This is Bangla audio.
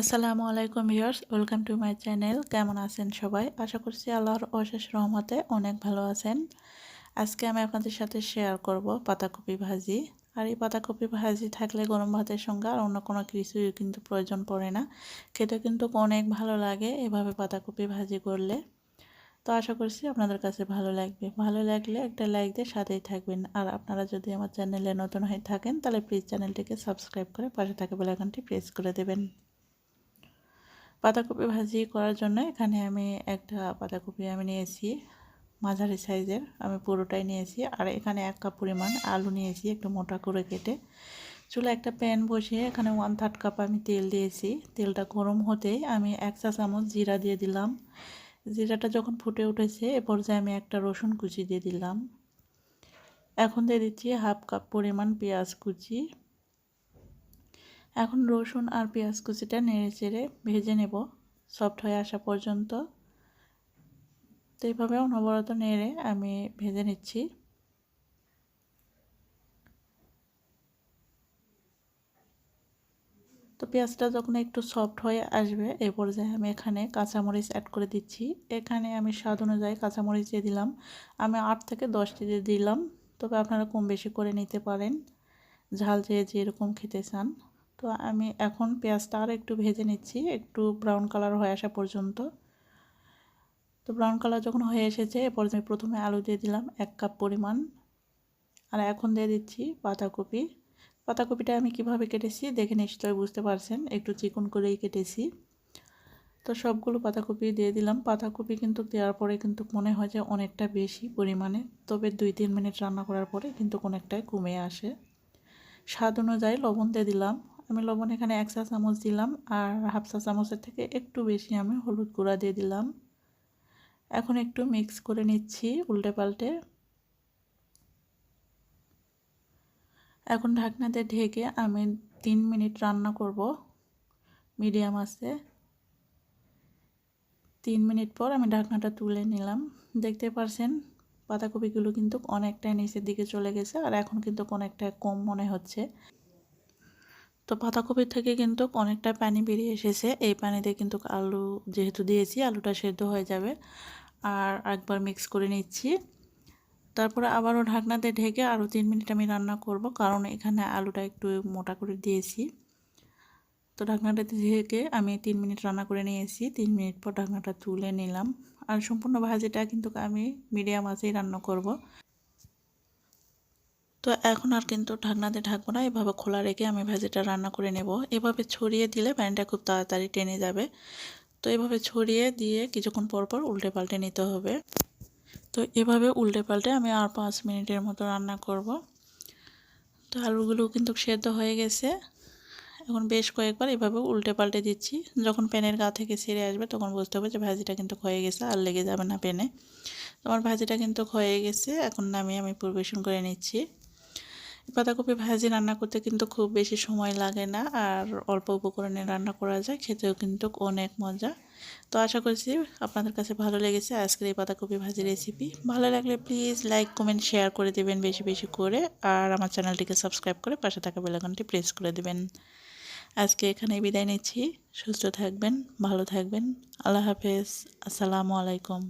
আসসালামু আলাইকুম viewers, welcome to my channel. কেমন আছেন সবাই? আশা করছি আল্লাহর অশেষ রহমতে অনেক ভালো আছেন। আজকে আমি আপনাদের সাথে শেয়ার করব পাতাকপি ভাজি। আর এই পাতাকপি ভাজি থাকলে গরম ভাতের সঙ্গে আর অন্য কোনো কিছুই কিন্তু প্রয়োজন পড়ে না। খেতে কিন্তু অনেক ভালো লাগে এভাবে পাতাকপি ভাজি করলে। তো আশা করছি আপনাদের কাছে ভালো লাগবে। ভালো লাগলে একটা লাইক দিয়ে সাথেই থাকবেন। আর আপনারা যদি আমার চ্যানেলে নতুন হয়ে থাকেন, তাহলে প্লিজ চ্যানেলটিকে সাবস্ক্রাইব করে পাশে থাকা বেলাইকনটি প্রেস করে দেবেন। পাতাকপি ভাজি করার জন্য এখানে আমি একটা পাতাকপি আমি নিয়েছি, মাঝারি সাইজের, আমি পুরোটাই নিয়েছি। আর এখানে এক কাপ পরিমাণ আলু নিয়েছি একটু মোটা করে কেটে। চুলা একটা প্যান বসিয়ে এখানে ওয়ান থার্ড কাপ আমি তেল দিয়েছি। তেলটা গরম হতেই আমি এক চা চামচ জিরা দিয়ে দিলাম। জিরাটা যখন ফুটে উঠেছে, এ পর্যায়ে আমি একটা রসুন কুচি দিয়ে দিলাম। এখন দিয়ে দিচ্ছি হাফ কাপ পরিমাণ পেঁয়াজ কুচি। এখন রসুন আর পেঁয়াজ কুচিটা নেড়ে চেড়ে ভেজে নেব সফট হয়ে আসা পর্যন্ত। তো এইভাবে অনবরত নেড়ে আমি ভেজে নিচ্ছি। তো পেঁয়াজটা যখন একটু সফট হয়ে আসবে এই পর্যায়ে আমি এখানে কাঁচামরিচ অ্যাড করে দিচ্ছি। এখানে আমি স্বাদ অনুযায়ী কাঁচামরিচ দিয়ে দিলাম। আমি আট থেকে দশটি দিয়ে দিলাম, তবে আপনারা কম বেশি করে নিতে পারেন। ঝাল যে যেরকম খেতে চান। তো আমি এখন পেঁয়াজটা আর একটু ভেজে নিচ্ছি, একটু ব্রাউন কালার হয়ে আসা পর্যন্ত। তো ব্রাউন কালার যখন হয়ে এসেছে এরপর আমি প্রথমে আলু দিয়ে দিলাম এক কাপ পরিমাণ। আর এখন দিয়ে দিচ্ছি পাতাকপি পাতাকপিটা আমি কীভাবে কেটেছি দেখে নিশ্চয়ই বুঝতে পারছেন, একটু চিকন করেই কেটেছি। তো সবগুলো পাতাকপি দিয়ে দিলাম। পাতাকপি কিন্তু দেওয়ার পরে কিন্তু মনে হয় যে অনেকটা বেশি পরিমাণে, তবে দুই তিন মিনিট রান্না করার পরে কিন্তু অনেকটাই কমে আসে। স্বাদ অনুযায়ী লবণ দিয়ে দিলাম। আমি লবণ এখানে এক চা চামচ দিলাম আর হাফ চা চামচের থেকে একটু বেশি আমি হলুদ গুঁড়া দিয়ে দিলাম। এখন একটু মিক্স করে নিচ্ছি উল্টে পাল্টে। এখন ঢাকনাতে ঢেকে আমি তিন মিনিট রান্না করব মিডিয়াম আছে। তিন মিনিট পর আমি ঢাকনাটা তুলে নিলাম। দেখতে পারছেন পাতাকপিগুলো কিন্তু অনেকটাই নিচের দিকে চলে গেছে আর এখন কিন্তু অনেকটা কম মনে হচ্ছে। তো পাতাকপির থেকে কিন্তু অনেকটা পানি বেরিয়ে এসেছে। এই পানিতে কিন্তু আলু যেহেতু দিয়েছি, আলুটা সেদ্ধ হয়ে যাবে। আর একবার মিক্স করে নিচ্ছি। তারপরে আবারও ঢাকনাতে ঢেকে আরও তিন মিনিট আমি রান্না করব, কারণ এখানে আলুটা একটু মোটা করে দিয়েছি। তো ঢাকনাটাতে ঢেকে আমি তিন মিনিট রান্না করে নিয়েছি। তিন মিনিট পর ঢাকনাটা তুলে নিলাম। আর সম্পূর্ণ ভাজিটা কিন্তু আমি মিডিয়াম আঁচেই রান্না করব। তো এখন আর কিন্তু ঢাকনাতে ঢাকবো না। এভাবে খোলা রেখে আমি ভাজিটা রান্না করে নেব। এভাবে ছড়িয়ে দিলে প্যানটা খুব তাড়াতাড়ি টেনে যাবে। তো এভাবে ছড়িয়ে দিয়ে কিছুক্ষণ পর পর উল্টে পাল্টে নিতে হবে। তো এভাবে উল্টে পাল্টে আমি আর পাঁচ মিনিটের মতো রান্না করব। তো আলুগুলো কিন্তু সেদ্ধ হয়ে গেছে। এখন বেশ কয়েকবার এভাবে উল্টে পাল্টে দিচ্ছি। যখন প্যানের গা থেকে ছেড়ে আসবে তখন বুঝতে হবে যে ভাজিটা কিন্তু হয়ে গেছে আর লেগে যাবে না প্যানে। তোমার ভাজিটা কিন্তু হয়ে গেছে। এখন নামিয়ে আমি পরিবেশন করে নিচ্ছি। বাঁধাকপি ভাজি রান্না করতে কিন্তু খুব বেশি সময় লাগে না, আর অল্প উপকরণে রান্না করা যায়, খেতেও কিন্তু অনেক মজা। তো আশা করছি আপনাদের কাছে ভালো লেগেছে আজকের এই বাঁধাকপি ভাজি রেসিপি। ভালো লাগলে প্লিজ লাইক, কমেন্ট, শেয়ার করে দেবেন বেশি বেশি করে, আর আমার চ্যানেলটিকে সাবস্ক্রাইব করে পাশে থাকা বেলাকনটি প্রেস করে দেবেন। আজকে এখানে বিদায় নিচ্ছি, সুস্থ থাকবেন, ভালো থাকবেন, আল্লাহ হাফেজ, আসসালামু আলাইকুম।